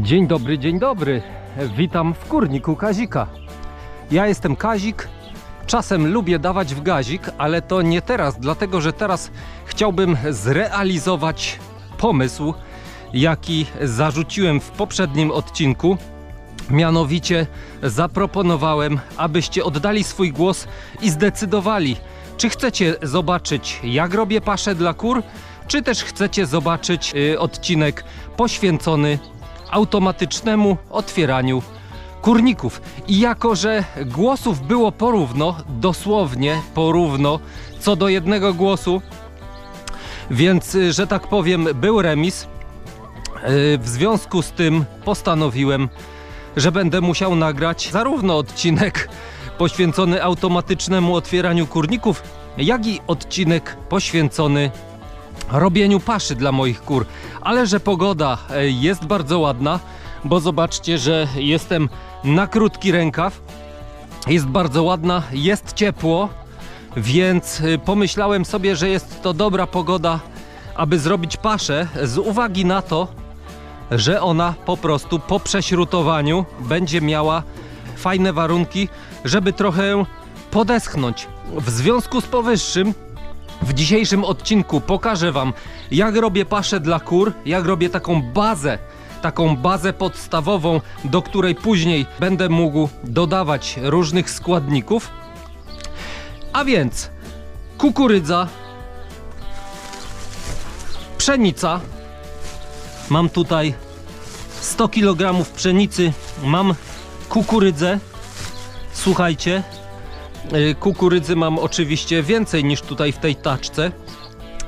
Dzień dobry, dzień dobry. Witam w kurniku Kazika. Ja jestem Kazik. Czasem lubię dawać w gazik, ale to nie teraz, dlatego że teraz chciałbym zrealizować pomysł, jaki zarzuciłem w poprzednim odcinku. Mianowicie zaproponowałem, abyście oddali swój głos i zdecydowali, czy chcecie zobaczyć, jak robię paszę dla kur, czy też chcecie zobaczyć y, odcinek poświęcony automatycznemu otwieraniu kurników. I jako, że głosów było porówno, dosłownie porówno, co do jednego głosu, więc, y, że tak powiem, był remis, y, w związku z tym postanowiłem, że będę musiał nagrać zarówno odcinek poświęcony automatycznemu otwieraniu kurników, jak i odcinek poświęcony robieniu paszy dla moich kur. Ale że pogoda e, jest bardzo ładna, bo zobaczcie, że jestem na krótki rękaw. Jest bardzo ładna, jest ciepło, więc e, pomyślałem sobie, że jest to dobra pogoda, aby zrobić paszę z uwagi na to, że ona po prostu po prześrutowaniu będzie miała fajne warunki, żeby trochę podeschnąć. W związku z powyższym w dzisiejszym odcinku pokażę Wam, jak robię paszę dla kur, jak robię taką bazę, taką bazę podstawową, do której później będę mógł dodawać różnych składników. A więc kukurydza, pszenica. Mam tutaj 100 kg pszenicy, mam kukurydzę. Słuchajcie, Kukurydzy mam oczywiście więcej niż tutaj w tej taczce,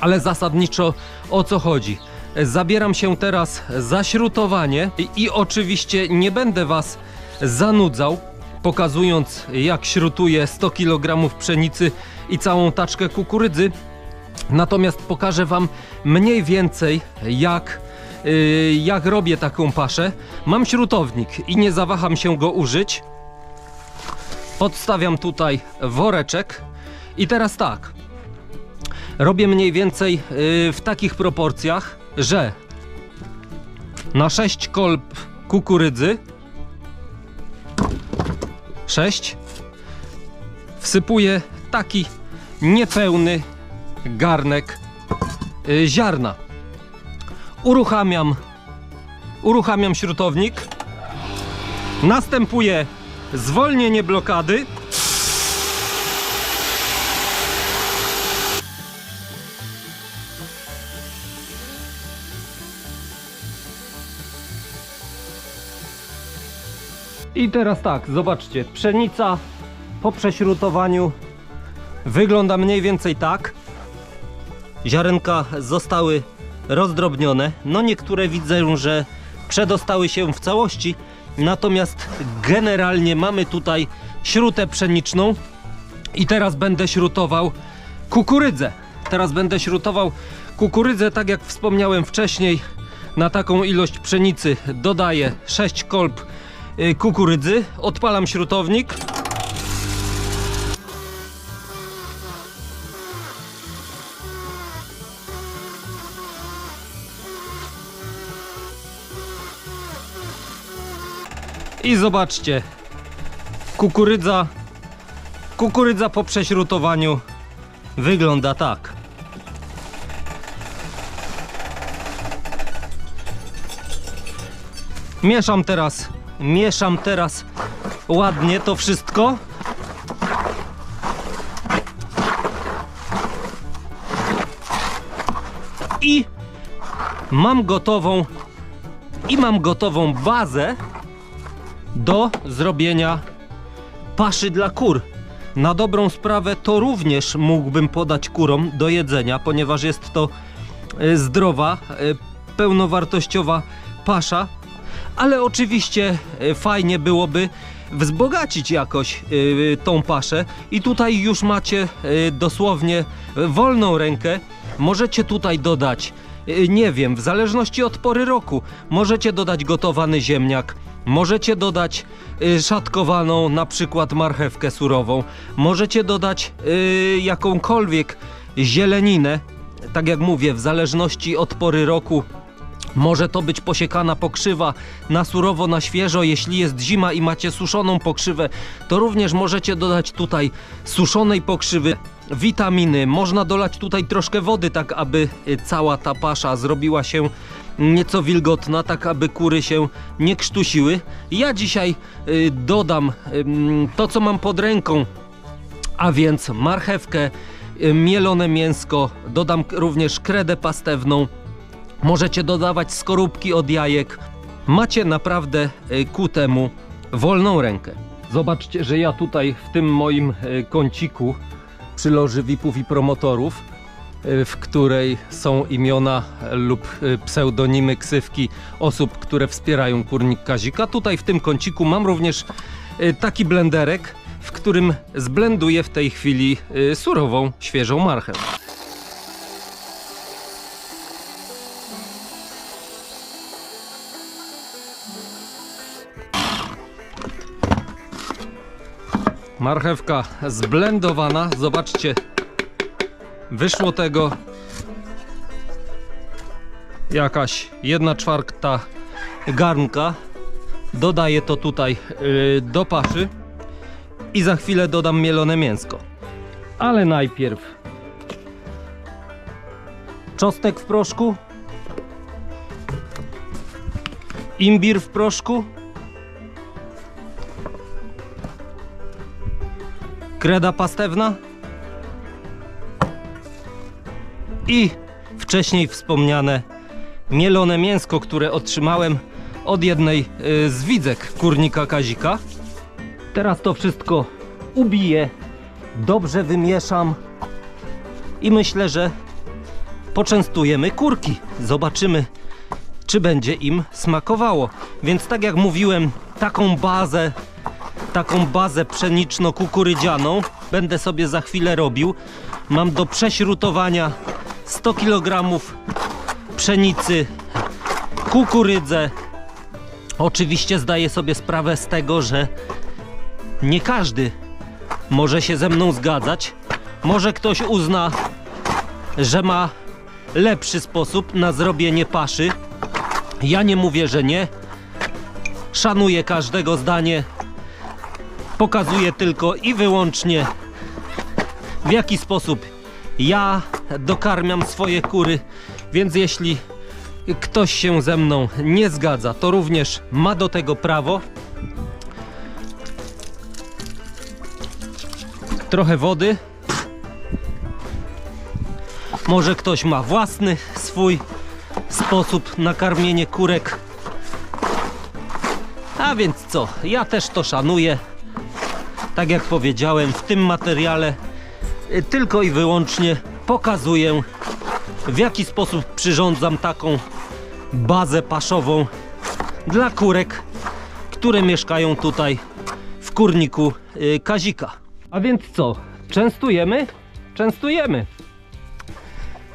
ale zasadniczo o co chodzi? Zabieram się teraz za śrutowanie i, oczywiście nie będę Was zanudzał, pokazując jak śrutuję 100 kg pszenicy i całą taczkę kukurydzy. Natomiast pokażę Wam mniej więcej jak, y, jak robię taką paszę. Mam śrutownik i nie zawaham się go użyć. Podstawiam tutaj woreczek i teraz tak. Robię mniej więcej yy, w takich proporcjach, że na 6 kolb kukurydzy 6 wsypuję taki niepełny garnek yy, ziarna. Uruchamiam uruchamiam śrutownik. Następuje zwolnienie blokady. I teraz tak, zobaczcie, pszenica po prześrutowaniu wygląda mniej więcej tak. Ziarenka zostały rozdrobnione. No niektóre widzę, że przedostały się w całości, Natomiast generalnie mamy tutaj śrutę pszeniczną i teraz będę śrutował kukurydzę. Teraz będę śrutował kukurydzę, tak jak wspomniałem wcześniej. Na taką ilość pszenicy dodaję 6 kolb y, kukurydzy. Odpalam śrutownik. I zobaczcie, kukurydza, kukurydza po prześrutowaniu. Wygląda tak. Mieszam teraz, mieszam teraz ładnie to wszystko. I mam gotową i mam gotową bazę do zrobienia paszy dla kur. Na dobrą sprawę to również mógłbym podać kurom do jedzenia, ponieważ jest to e, zdrowa, e, pełnowartościowa pasza, ale oczywiście e, fajnie byłoby wzbogacić jakoś tą paszę i tutaj już macie dosłownie wolną rękę. Możecie tutaj dodać, nie wiem, w zależności od pory roku, możecie dodać gotowany ziemniak, Możecie dodać y, szatkowaną na przykład marchewkę surową. Możecie dodać y, jakąkolwiek zieleninę. Tak jak mówię, w zależności od pory roku Może to być posiekana pokrzywa na surowo, na świeżo. Jeśli jest zima i macie suszoną pokrzywę, to również możecie dodać tutaj suszonej pokrzywy, witaminy. Można dolać tutaj troszkę wody, tak aby y, cała ta pasza zrobiła się nieco wilgotna, tak aby kury się nie krztusiły. Ja dzisiaj y, dodam ym, to, co mam pod ręką, a więc marchewkę, y, mielone mięsko, dodam również kredę pastewną. Możecie dodawać skorupki od jajek. Macie naprawdę y, ku temu wolną rękę. Zobaczcie, że ja tutaj w tym moim y, kąciku przy loży VIP-ów i promotorów, y, w której są imiona lub y, pseudonimy, ksywki osób, które wspierają kurnik Kazika. Tutaj w tym kąciku mam również y, taki blenderek, w którym zblenduję w tej chwili y, surową, świeżą marchew. Marchewka zblendowana. Zobaczcie, wyszło tego. Jakaś jedna czwarta garnka. Dodaję to tutaj yy, do paszy. I za chwilę dodam mielone mięsko. Ale najpierw czosnek w proszku, imbir w proszku, kreda pastewna i wcześniej wspomniane mielone mięsko, które otrzymałem od jednej y, z widzek kurnika Kazika. Teraz to wszystko ubiję, dobrze wymieszam i myślę, że poczęstujemy kurki. Zobaczymy, czy będzie im smakowało. Więc tak jak mówiłem, taką bazę taką bazę pszeniczno-kukurydzianą będę sobie za chwilę robił. Mam do prześrutowania 100 kg pszenicy, kukurydzę. Oczywiście zdaję sobie sprawę z tego, że nie każdy może się ze mną zgadzać. Może ktoś uzna, że ma lepszy sposób na zrobienie paszy. Ja nie mówię, że nie. Szanuję każdego zdanie pokazuję tylko i wyłącznie w jaki sposób ja dokarmiam swoje kury, więc jeśli ktoś się ze mną nie zgadza, to również ma do tego prawo. Trochę wody. Może ktoś ma własny swój sposób na karmienie kurek. A więc co? Ja też to szanuję. Tak jak powiedziałem, w tym materiale tylko i wyłącznie pokazuję, w jaki sposób przyrządzam taką bazę paszową dla kurek, które mieszkają tutaj w kurniku y, Kazika. A więc co? Częstujemy? Częstujemy.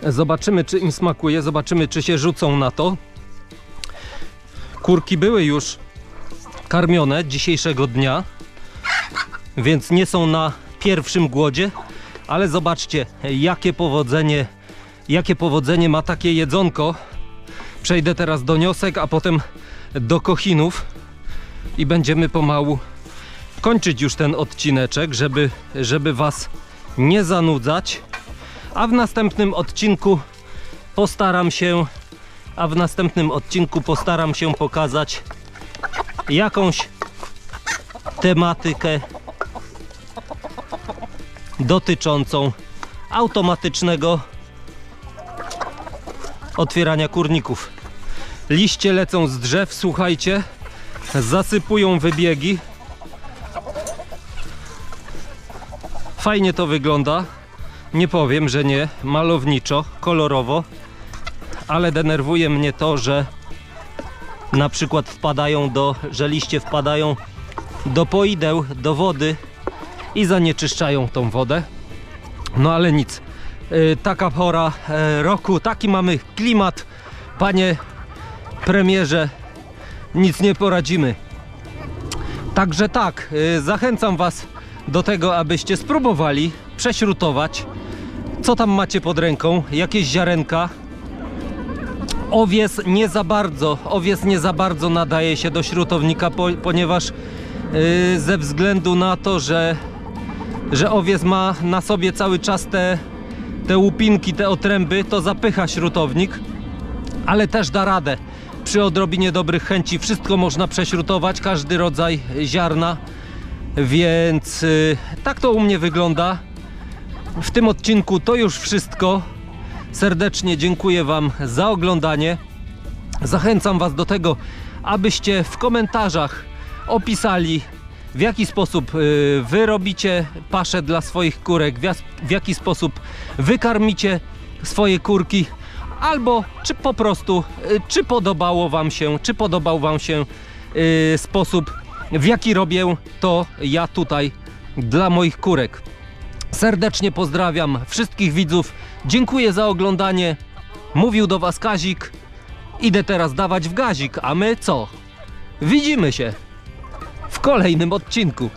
Zobaczymy, czy im smakuje, zobaczymy, czy się rzucą na to. Kurki były już karmione dzisiejszego dnia więc nie są na pierwszym głodzie, ale zobaczcie, jakie powodzenie, jakie powodzenie ma takie jedzonko. Przejdę teraz do niosek, a potem do kochinów i będziemy pomału kończyć już ten odcineczek, żeby, żeby Was nie zanudzać. A w następnym odcinku postaram się, a w następnym odcinku postaram się pokazać jakąś tematykę dotyczącą automatycznego otwierania kurników. Liście lecą z drzew, słuchajcie, zasypują wybiegi. Fajnie to wygląda. Nie powiem, że nie, malowniczo, kolorowo, ale denerwuje mnie to, że na przykład wpadają do, że liście wpadają do poideł, do wody i zanieczyszczają tą wodę. No ale nic. Yy, taka pora e, roku, taki mamy klimat. Panie premierze, nic nie poradzimy. Także tak, yy, zachęcam Was do tego, abyście spróbowali prześrutować. Co tam macie pod ręką? Jakieś ziarenka? Owies nie za bardzo, owies nie za bardzo nadaje się do śrutownika, po, ponieważ ze względu na to, że, że owies ma na sobie cały czas te, te łupinki, te otręby, to zapycha śrutownik, ale też da radę. Przy odrobinie dobrych chęci wszystko można prześrutować, każdy rodzaj ziarna, więc yy, tak to u mnie wygląda. W tym odcinku to już wszystko. Serdecznie dziękuję Wam za oglądanie. Zachęcam Was do tego, abyście w komentarzach opisali, w jaki sposób y, Wy robicie paszę dla swoich kurek, w, jaki sposób wykarmicie swoje kurki, albo czy po prostu, y, czy podobało Wam się, czy podobał Wam się y, sposób, w jaki robię to ja tutaj dla moich kurek. Serdecznie pozdrawiam wszystkich widzów. Dziękuję za oglądanie. Mówił do Was Kazik. Idę teraz dawać w gazik, a my co? Widzimy się w kolejnym odcinku.